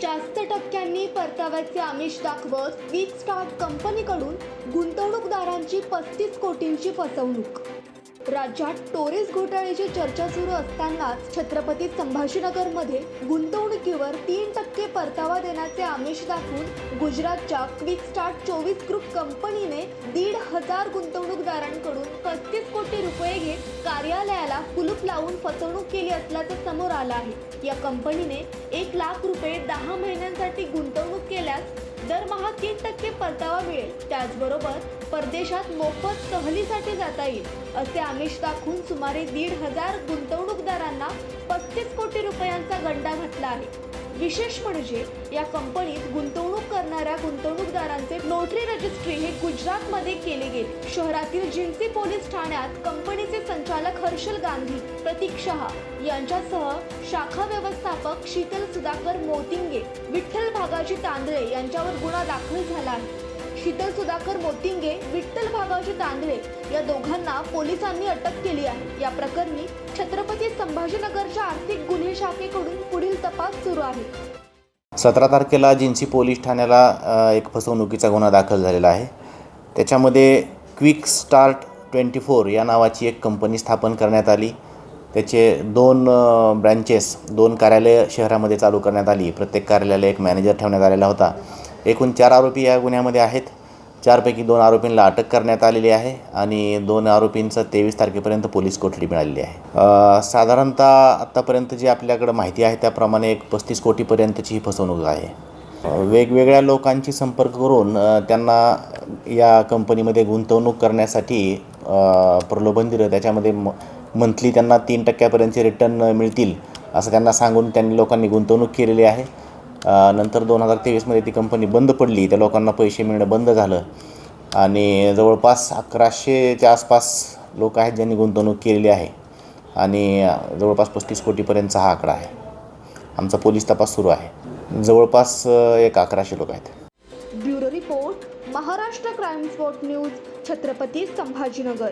जास्त टक्क्यांनी परताव्याचे आमिष दाखवत वीज स्टार्ट कंपनीकडून गुंतवणूकदारांची पस्तीस कोटींची फसवणूक. राज्यात टोरेस घोटाळ्याची चर्चा सुरू असतानाच छत्रपती संभाजीनगरमध्ये गुंतवणुकीवर तीन टक्के परतावा देण्याचे आमिष दाखवून गुजरातच्या क्विक स्टार्ट चोवीस ग्रुप कंपनीने दीड हजार गुंतवणूकदारांकडून पस्तीस कोटी रुपये घेत कार्यालयाला कुलूप लावून फसवणूक केली असल्याचं समोर आलं आहे. या कंपनीने एक लाख रुपये दहा महिन्यांसाठी गुंतवणूक केल्यास दरमहा तीन टक्के परतावा मिळेल. त्याचबरोबर परदेशात मोफत सहलीसाठी जाता येईल असे आमिष दाखवून सुमारे दीड हजार गुंतवणूकदारांना पस्तीस कोटी रुपयांचा गंडा घातला आहे. विशेष म्हणजे या कंपनीत गुंतवणूक करणाऱ्या गुंतवणूकदारांचे नोटरी रजिस्ट्री हे गुजरातमध्ये केले गेले. शहरातील जिन्सी पोलीस ठाण्यात कंपनीचे संचालक हर्षल गांधी प्रतीक शहा यांच्यासह शाखा व्यवस्थापक शीतल सुधाकर मोतिंगे विठ्ठल भागाजी तांदळे यांच्यावर गुन्हा दाखल झाला आहे. शीतल सुधाकर मोतिंगे विठ्ठल भागाजी तांदळे या दोघांना पोलिसांनी अटक केली आहे. या प्रकरणी छत्रपती संभाजीनगरच्या आर्थिक गुन्हे शाखेकडून पुढील तपास सुरू आहे. सतरा तारखेला जिन्सी पोलीस ठाण्याला एक फसवणुकीचा गुन्हा दाखल झालेला आहे. त्याच्यामध्ये क्विक स्टार्ट ट्वेंटी फोर या नावाची एक कंपनी स्थापन करण्यात आली. त्याचे दोन ब्रँचेस दोन कार्यालय शहरामध्ये चालू करण्यात आली. प्रत्येक कार्यालयाला एक मॅनेजर ठेवण्यात आलेला होता. एकूण चार आरोपी या गुन्ह्यामध्ये आहेत. चारपैकी दोन आरोपींना अटक करण्यात आलेली आहे आणि दोन आरोपींचं तेवीस तारखेपर्यंत पोलीस कोठडी मिळालेली आहे. साधारणतः आत्तापर्यंत जी आपल्याकडं माहिती आहे त्याप्रमाणे एक पस्तीस कोटीपर्यंतची ही फसवणूक आहे. वेगवेगळ्या लोकांची संपर्क करून त्यांना या कंपनीमध्ये गुंतवणूक करण्यासाठी प्रलोभन दिलं. त्याच्यामध्ये म मंथली त्यांना तीन टक्क्यापर्यंतचे रिटर्न मिळतील असं त्यांना सांगून त्यांनी लोकांनी गुंतवणूक केलेली आहे. नंतर दोन हजार तेवीसमध्ये ती कंपनी बंद पडली. त्या लोकांना पैसे मिळणं बंद झालं. आणि जवळपास अकराशेच्या आसपास लोक आहेत ज्यांनी गुंतवणूक केलेली आहे. आणि जवळपास पस्तीस कोटीपर्यंतचा हा आकडा आहे. आमचा पोलीस तपास सुरू आहे. जवळपास एक अकराशे लोक आहेत. Bureau report Maharashtra crime spot news Chhatrapati Sambhajinagar.